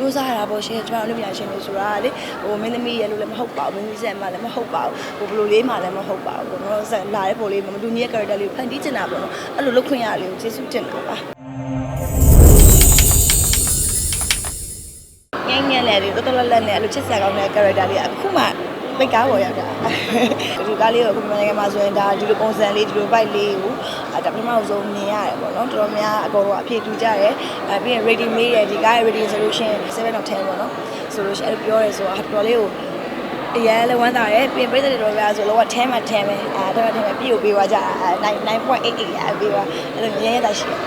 စူးစမ်းရတာပေါ့ရှင်ကျွန်တော်တို့ပြန်ရှင်လို့ဆိုတာလေဟိုမင်းသမီးရဲ့လို့လည်းမဟုတ်ပါဘူးမင်းသမီးဆက်မှလည်းမဟုတ်ပါဘူးဟိုဘလိုလေးမှလည်းမဟုတ်ပါဘူးကျွန်တော်ဆက်လာတဲ့ပုံလေးမတူညီရဲ့ character လေးကိုဖန်တီးချင်တာပေါ့နော်အဲ့လိုလုပ်ခွင့်ရလေးကိုကျေးဇူးတင်တာပါငယ်ငယ်လေးတော်တော်လက်နဲ့အဲ့လိုချစ်စရာကောင်းတဲ့ character လေးအခုမှ ပိတ်ကားပေါ်ရောက်တာဒီကားလေးကိုအခုမြန်မာနိုင်ငံမှာဆိုရင်ဒါဒီလိုပုံစံလေးဒီလို bike လေးကိုအဲဒါပထမဆုံးမြင်ရတယ်ပေါ့နော်တော်တော်များအကုန်လုံးအဖြစ်တူကြတယ်အဲပြီးရင် rating မေးတယ်ဒီကားရဲ့ rating ဆိုလို့ရှိရင်7 out of 10ပေါ့နော်ဆိုလို့ရှိရင်အဲ့လိုပြောရဲဆိုတော့တော်တော်လေးကိုအရန်လည်းဝမ်းသာတယ်ပြင်ပြည့်တဲ့တော်များဆိုတော့10မှာ10ပဲအဲတော့10ပဲပြည့်ကိုပေးသွားကြတာ9.88အဲပေးသွားအဲ့လိုရဲရဲတာရှိတယ်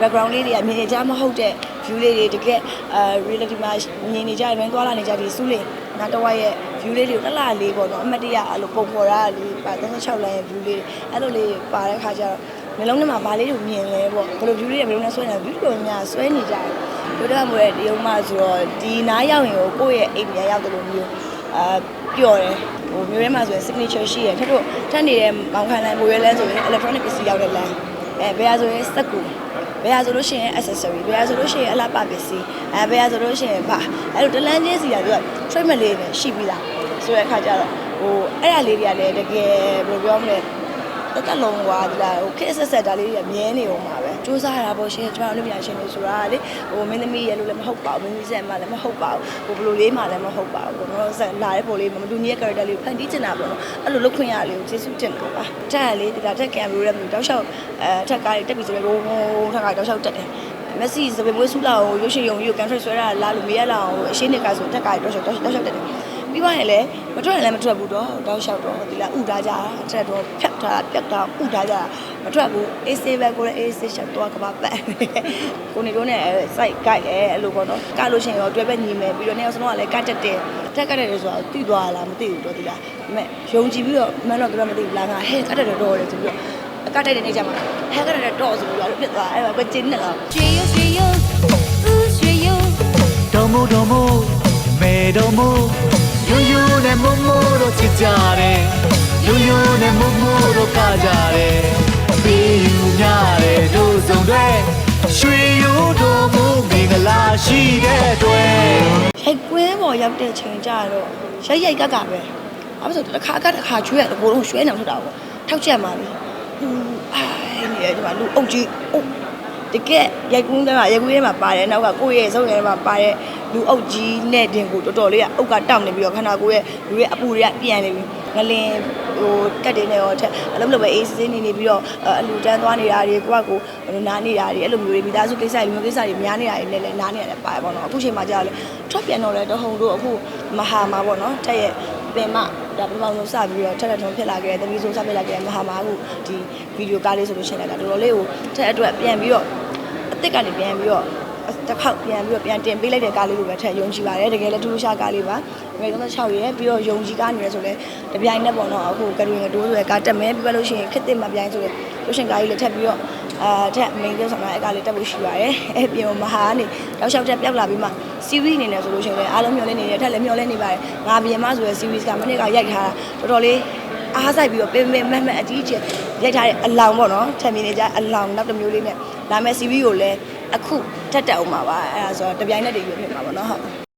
background လေးတွေကမြင်နေကြမဟုတ်တဲ့ view လေးတွေတကယ်အဲ reality မှာမြင်နေကြတယ်သွားလာနေကြဒီစူးလေး နောက်တော့ရဲ့ view လေးတွေကိုလှလှလေးပေါ့နော်အမတ်တရအဲ့လိုပုံဖော်တာလေးပါ36လမ်းရဲ့ view လေးအဲ့လိုလေးပါတဲ့ခါကျတော့မျိုးလုံးထဲမှာဘာလေးတွေမြင်လဲပေါ့ဘယ်လို view လေးတွေမျိုးလုံးနဲ့ဆွဲနေတာ view တွေများဆွဲနေကြတယ်တို့တော့မို့တဲ့ဒီုံမှဆိုတော့ဒီနားရောက်ရင်ကိုကိုယ့်ရဲ့အိမ်ပြန်ရောက်တယ်လို့မျိုးအာပျော်တယ်ဟိုမျိုးထဲမှာဆိုရင် signature ရှိရထပ်တို့ထပ်နေတဲ့မောင်ခံလမ်းဘိုးရဲလမ်းဆိုရင် electronic ပစ္စည်းရောက်တဲ့လမ်းအဲဘယ်ဟာဆိုရင်စက်ကူ ဘယ်ဟာဆိုလို့ရှိရင် accessory ဘယ်ဟာဆိုလို့ရှိရင်အလားပါပစ္စည်းအဲဘယ်ဟာဆိုလို့ရှိရင်ဘာအဲ့လိုတလန်းချင်းစီကသူက treatment လေးနဲ့ရှိပြီးသားဆိုတဲ့အခါကျတော့ဟိုအဲ့ဒါလေးတွေကလည်းတကယ်ဘယ်လိုပြောမလဲ တက်တက်လုံးွာဒီလားဟိုခက်ဆက်ဆက်ဒါလေးတွေကမြဲနေအောင်ပါပဲစူးစမ်းရတာပေါ့ရှင်ကျွန်တော်တို့ပြန်ရှင်လို့ဆိုတာလေဟိုမင်းသမီးရဲ့လို့လည်းမဟုတ်ပါဘူးမင်းသမီးဆက်မှလည်းမဟုတ်ပါဘူးဟိုဘလိုလေးမှလည်းမဟုတ်ပါဘူးကျွန်တော်ဆက်လာတဲ့ပုံလေးမတူညီရဲ့ character လေးကိုဖန်တီးချင်တာပေါ့နော်အဲ့လိုလုပ်ခွင့်ရလေးကိုကျေးဇူးတင်တာပါတက်လေဒီလားတက်ကံဘလိုလဲတောက်လျှောက်အဲထက်ကားလေးတက်ပြီးဆိုတော့ဘုံထက်ကတောက်လျှောက်တက်တယ်မက်ဆီစပယ်မွေးဆူလာကိုရုပ်ရှင်ရုံကြီးကိုကန်ထရက်ဆွဲတာလာလို့မရလောက်အောင်အရှင်းနေကဆိုတက်ကတောက်လျှောက်တောက်လျှောက်တက်တယ် ပြီးပါရင်လည်းမထွက်ရင်လည်းမထွက်ဘူးတော့တောက်လျှောက်တော့ဒီလားဥထားကြတာအထက်တော့ဖြတ်ထားပြတ်တာဥထားကြတာမထွက်ဘူး AC ပဲကိုလည်း AC ရှက်သွားကဘာပတ်ကိုနေတို့နဲ့ site guide အဲအဲ့လိုပေါ့နော်ကလို့ရှိရင်ရောတွဲပဲညီမယ်ပြီးတော့နေအောင်စလုံးကလည်းကတ်တက်တယ်အထက်ကတ်တက်တယ်ဆိုတော့သိသွားလားမသိဘူးတော့ဒီလားဒါပေမဲ့ယုံကြည်ပြီးတော့မန်းတော့တို့မသိဘူးလားငါဟဲ့ကတ်တက်တယ်တော့တယ်ဆိုပြီးတော့အကတ်တက်တဲ့နေ့ကျမှဟဲ့ကတ်တက်တယ်တော့ဆိုပြီးတော့ပြစ်သွားအဲ့မှာပဲကျင်းနေလားရွှေရွှေရွှေရွှေရွှေဒေါမိုဒေါမိုမေဒေါမို ယွယွနဲ့မမိုတို့ချစ်ကြတယ်ယွယွနဲ့မမိုတို့ကကြတယ်ပြီးယူများတယ်တို့စုံတွေရွှေရိုးတော်မိုမင်္ဂလာရှိတဲ့အတွက်ရိုက်ကွင်းပေါ်ရောက်တဲ့ချိန်ကြတော့ရိုက်ရိုက်ကကပဲအဲ့ဒါဆိုတစ်ခါကတစ်ခါချွေးရတယ်ဘိုးလုံးရွှဲနေအောင်ထုတ်တာပေါ့ထောက်ချက်มาပြီဟူအိုင်းနေတယ်ဒီမှာလူအုပ်ကြီးအုပ်တကယ်ရိုက်ကွင်းထဲမှာရိုက်ကွင်းထဲမှာပါတယ်နောက်ကကိုယ့်ရဲ့စုံရဲထဲမှာပါတဲ့ လူအုပ်ကြီးနဲ့တင်ကိုတော်တော်လေးကအုပ်ကတောက်နေပြီးတော့ခန္ဓာကိုယ်ရဲ့လူရဲ့အပူတွေကပြန်နေပြီငလင်ဟိုကတ်တင်နေရောထက်အလုံးလုံးပဲအေးစင်းနေနေပြီးတော့အလူတန်းသွားနေတာတွေကိုယ့်ကကိုနားနေတာတွေအဲ့လိုမျိုးတွေမိသားစုကိစ္စတွေမျိုးကိစ္စတွေများနေတာတွေလည်းလည်းနားနေရတယ်ပါတယ်ပေါ့နော်အခုချိန်မှာကြာလေထွက်ပြန်တော့လဲတဟုန်တို့အခုမဟာမှာပေါ့နော်တက်ရဲ့ပင်မဒါပထမဆုံးစပြီးတော့ထက်ထက်ထုံဖြစ်လာခဲ့တယ်တပီးဆုံးစဖြစ်လာခဲ့တယ်မဟာမှာအခုဒီဗီဒီယိုကားလေးဆိုလို့ရှိရင်လည်းဒါတော်တော်လေးကိုထက်အတွက်ပြန်ပြီးတော့အစ်စ်ကနေပြန်ပြီးတော့ တစ်ခေါက်ပြန်ပြီးတော့ပြန်တင်ပေးလိုက်တဲ့ကားလေးလိုပဲထက်ယုံကြည်ပါတယ်တကယ်လည်းထူးထူးခြားကားလေးပါအမေ36ရဲပြီးတော့ယုံကြည်ကားနေရဆိုလဲတပြိုင်နက်ပေါ့နော်အခုကရီငတိုးဆိုရဲကားတက်မယ်ပြီးပါလို့ရှိရင်ခစ်တစ်မပြိုင်ဆိုရဲလို့ရှင်ကားကြီးလည်းထက်ပြီးတော့အာထက် main ကျဆောင်တာအဲ့ကားလေးတက်ဖို့ရှိပါတယ်အဲ့ပြင်မဟာကနေတောက်လျှောက်တက်ပြောက်လာပြီးမှ series အနေနဲ့ဆိုလို့ရှိရင်လည်းအားလုံးမျှော်လင့်နေတယ်ထက်လည်းမျှော်လင့်နေပါတယ်ငါပြင်မဆိုရဲ series ကမနေ့ကရိုက်ထားတာတော်တော်လေးအားဆိုင်ပြီးတော့ပင်ပင်မတ်မတ်အကြီးအကျယ်ရိုက်ထားတဲ့အလောင်ပေါ့နော်ထက်မြင်နေကြအလောင်နောက်တစ်မျိုးလေးနဲ့လာမယ့် series ကိုလည်း အခုတက်တက်အောင်ပါပါအဲ့ဒါဆိုတော့တပြိုင်နက်တည်းရွေးဖြစ်မှာပေါ့နော်ဟုတ်